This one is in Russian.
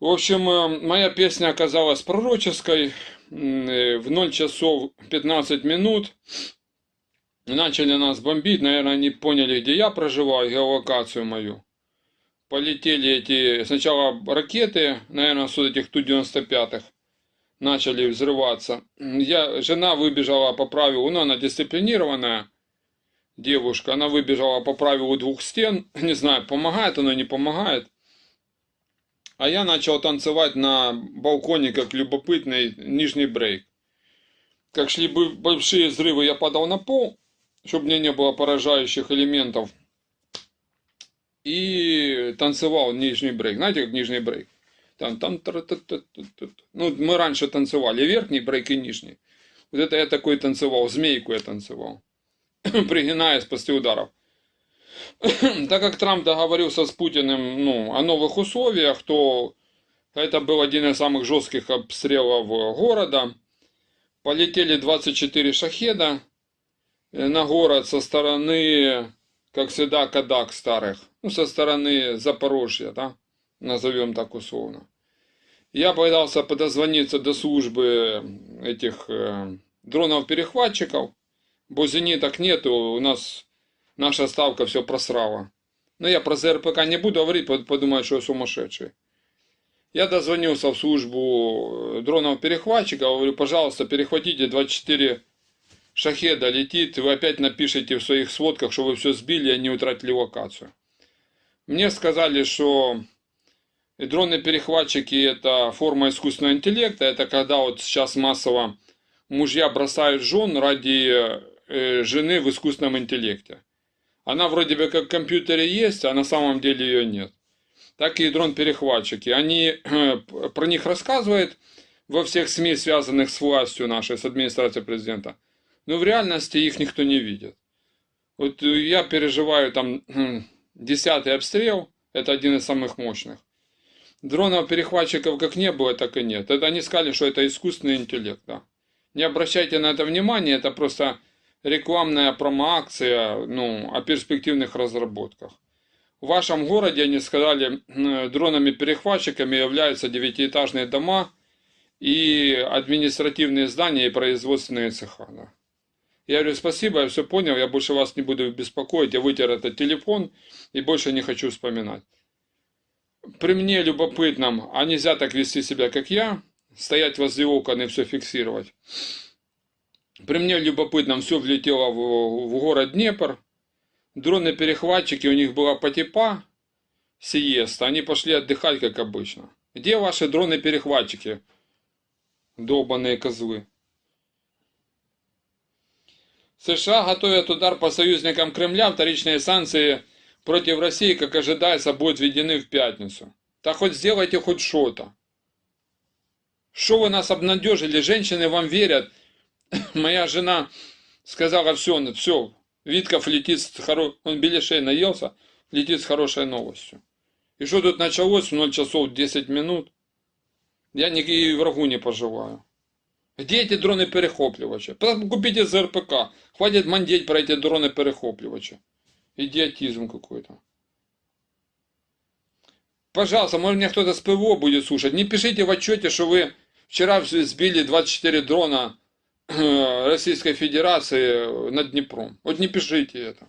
В общем, э, моя песня оказалась пророческой. Э, В 0 часов 15 минут начали нас бомбить. Наверное, они поняли, где я проживаю, геолокацию мою. Полетели эти сначала ракеты, наверное, с вот этих Ту-95 начали взрываться. Я, жена выбежала по правилу, ну, она дисциплинированная девушка, она выбежала по правилу двух стен. Не знаю, помогает оно, не помогает. А я начал танцевать на балконе, как любопытный нижний брейк. Как шли бы большие взрывы, я падал на пол, чтобы мне не было поражающих элементов. И танцевал нижний брейк. Знаете, как нижний брейк? Там, там, тра та та та та Ну, мы раньше танцевали верхний брейк и нижний. Вот это я такой танцевал, змейку я танцевал, пригинаясь после ударов. Так как Трамп договорился с Путиным ну, о новых условиях, то это был один из самых жестких обстрелов города. Полетели 24 шахеда на город со стороны, как всегда, Кадак старых. Ну, со стороны Запорожья, да, назовем так условно. Я пытался подозвониться до службы этих э, дронов-перехватчиков. Бо зениток нету, у нас наша ставка все просрала. Но я про ЗРПК не буду говорить, под- подумают, что я сумасшедший. Я дозвонился в службу дронов-перехватчика, говорю, пожалуйста, перехватите 24 шахеда летит, вы опять напишите в своих сводках, что вы все сбили, и не утратили локацию. Мне сказали, что дроны-перехватчики это форма искусственного интеллекта, это когда вот сейчас массово мужья бросают жен ради э, жены в искусственном интеллекте. Она вроде бы как в компьютере есть, а на самом деле ее нет. Так и дрон-перехватчики. Они про них рассказывают во всех СМИ, связанных с властью нашей, с администрацией президента. Но в реальности их никто не видит. Вот э, я переживаю там десятый обстрел, это один из самых мощных. Дронов-перехватчиков как не было, так и нет. Это они сказали, что это искусственный интеллект. Да. Не обращайте на это внимания, это просто рекламная промо-акция ну, о перспективных разработках. В вашем городе, они сказали, дронами-перехватчиками являются девятиэтажные дома и административные здания и производственные цеха. Да. Я говорю, спасибо, я все понял, я больше вас не буду беспокоить, я вытер этот телефон и больше не хочу вспоминать. При мне любопытном, а нельзя так вести себя, как я, стоять возле окон и все фиксировать. При мне любопытном все влетело в, в город Днепр. Дроны-перехватчики, у них была потепа, сиеста, они пошли отдыхать, как обычно. Где ваши дроны-перехватчики? Долбаные козлы. США готовят удар по союзникам Кремля, вторичные санкции против России, как ожидается, будут введены в пятницу. Так хоть сделайте хоть что-то. Что вы нас обнадежили? Женщины вам верят. Моя жена сказала, все, все, Витков летит с хоро... он беляшей наелся, летит с хорошей новостью. И что тут началось в 0 часов 10 минут? Я ни врагу не пожелаю. Где эти дроны перехоплювачи? Купите ЗРПК. Хватит мандеть про эти дроны перехоплювачи. Идиотизм какой-то. Пожалуйста, может меня кто-то с ПВО будет слушать. Не пишите в отчете, что вы вчера сбили 24 дрона Российской Федерации над Днепром. Вот не пишите это.